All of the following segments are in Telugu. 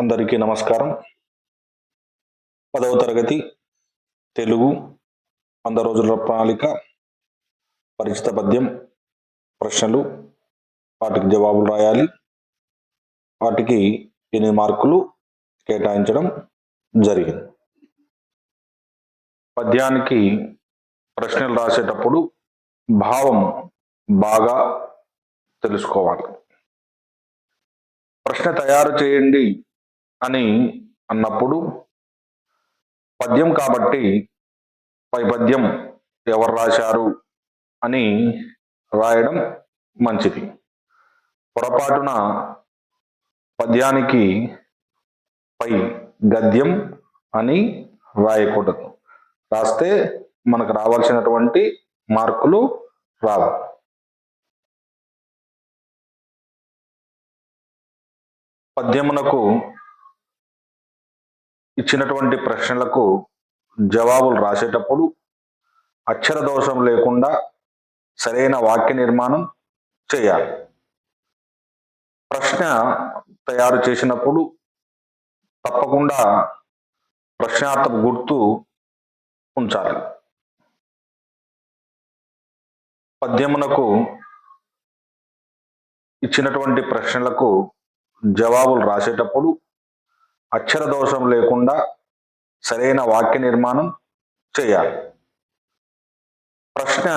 అందరికీ నమస్కారం. పదవ తరగతి తెలుగు వంద రోజుల ప్రణాళిక పరిచిత పద్యం ప్రశ్నలు వాటికి జవాబులు రాయాలి. వాటికి ఎనిమిది మార్కులు కేటాయించడం జరిగింది. పద్యానికి ప్రశ్నలు రాసేటప్పుడు భావం బాగా తెలుసుకోవాలి. ప్రశ్న తయారు చేయండి. అని అన్నప్పుడు పద్యం కాబట్టి పై పద్యం ఎవరు రాశారు అని రాయడం మంచిది. పొరపాటున పద్యానికి పై గద్యం అని రాయకూడదు. రాస్తే మనకు రావాల్సినటువంటి మార్కులు రావు. పద్యమునకు ఇచ్చినటువంటి ప్రశ్నలకు జవాబులు రాసేటప్పుడు అక్షర దోషం లేకుండా సరైన వాక్య నిర్మాణం చేయాలి. ప్రశ్న తయారు చేసినప్పుడు తప్పకుండా ప్రశ్నార్థం గుర్తు ఉంచాలి. పద్యమునకు ఇచ్చినటువంటి ప్రశ్నలకు జవాబులు రాసేటప్పుడు అక్షర దోషం లేకుండా సరైన వాక్య నిర్మాణం చేయాలి. ప్రశ్న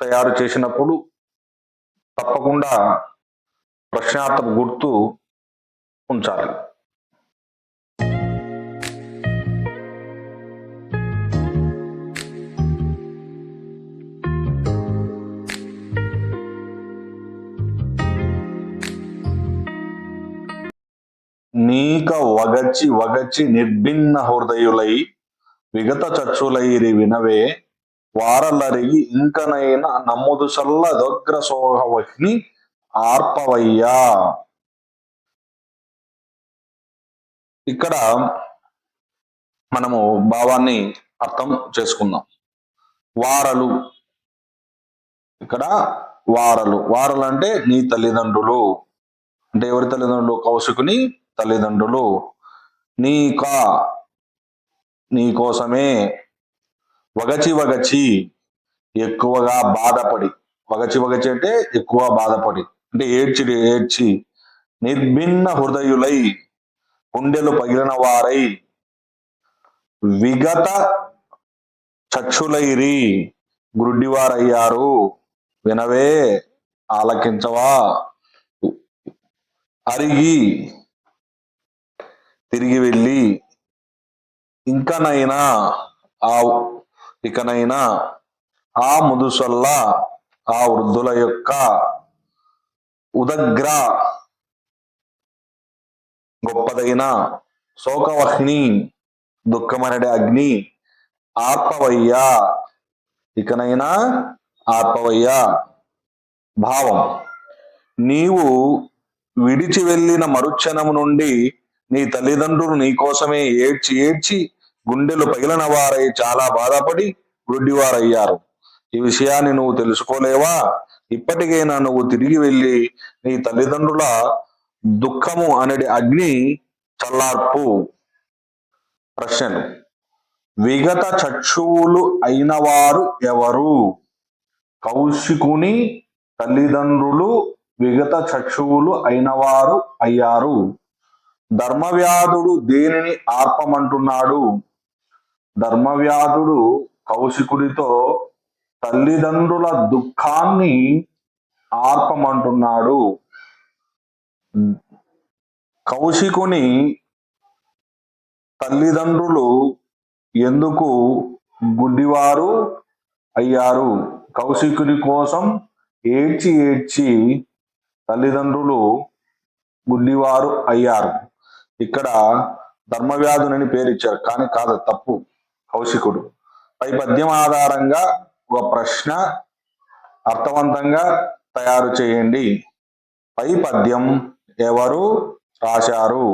తయారు చేసినప్పుడు తప్పకుండా ప్రశ్నార్థం గుర్తు ఉంచాలి. నీక వగచి వగచి నిర్భిన్న హృదయులై విగత చచ్చులైరి వినవే వారలరిగి ఇంకనైన నమ్ముదు సల్ల దొగ్ర సోహవహ్ని ఆర్పవయ్యా. ఇక్కడ మనము భావాన్ని అర్థం చేసుకుందాం. వారలు. ఇక్కడ వారలు. వారలు అంటే నీ తల్లిదండ్రులు. అంటే ఎవరి తల్లిదండ్రులు? కౌశకుని తల్లిదండ్రులు నీక నీ కోసమే వగచి వగచి ఎక్కువగా బాధపడి. వగచి వగచి అంటే ఎక్కువ బాధపడి. అంటే ఏడ్చి ఏడ్చి నిర్భిన్న హృదయులై గుండెలు పగిలిన వారై విగత చక్షులైరి గుడ్డివారయ్యారు. వినవే ఆలకించవా అరిగి తిరిగి వెళ్ళి ఇంకనైనా ఆ ఇకనైనా ఆ ముదుసల్ల ఆ వృద్ధుల యొక్క ఉదగ్ర గొప్పదైన శోకవహ్ని దుఃఖమనడి అగ్ని ఆత్మవయ్యా ఇకనైనా ఆత్మవయ్యా భావం. నీవు విడిచి వెళ్ళిన మరుక్షణము నుండి నీ తల్లిదండ్రులు నీ కోసమే ఏడ్చి ఏడ్చి గుండెలు పగిలిన వారై చాలా బాధపడి గుడ్డివారయ్యారు ఈ విషయాన్ని నువ్వు తెలుసుకోలేవా? ఇప్పటికైనా నువ్వు తిరిగి వెళ్ళి నీ తల్లిదండ్రుల దుఃఖము అనేది అగ్ని చల్లార్పు. ప్రశ్నలు. విగత చక్షువులు అయిన వారు ఎవరు? కౌశికుని తల్లిదండ్రులు విగత చక్షువులు అయినవారు అయ్యారు. ధర్మవ్యాధుడు దేనిని ఆర్పమంటున్నాడు ధర్మవ్యాధుడు కౌశికుడితో తల్లిదండ్రుల దుఃఖాన్ని ఆర్పమంటున్నాడు కౌశికుని తల్లిదండ్రులు ఎందుకు గుడ్డివారు అయ్యారు? కౌశికుని కోసం ఏడ్చి ఏడ్చి తల్లిదండ్రులు గుడ్డివారు అయ్యారు. ఇక్కడ ధర్మవ్యాధునని పేరు ఇచ్చారు కానీ కాదు తప్పు. కౌశికుడు. పై పద్యం ఆధారంగా ఒక ప్రశ్న అర్థవంతంగా తయారు చేయండి. పై పద్యం ఎవరు రాశారు?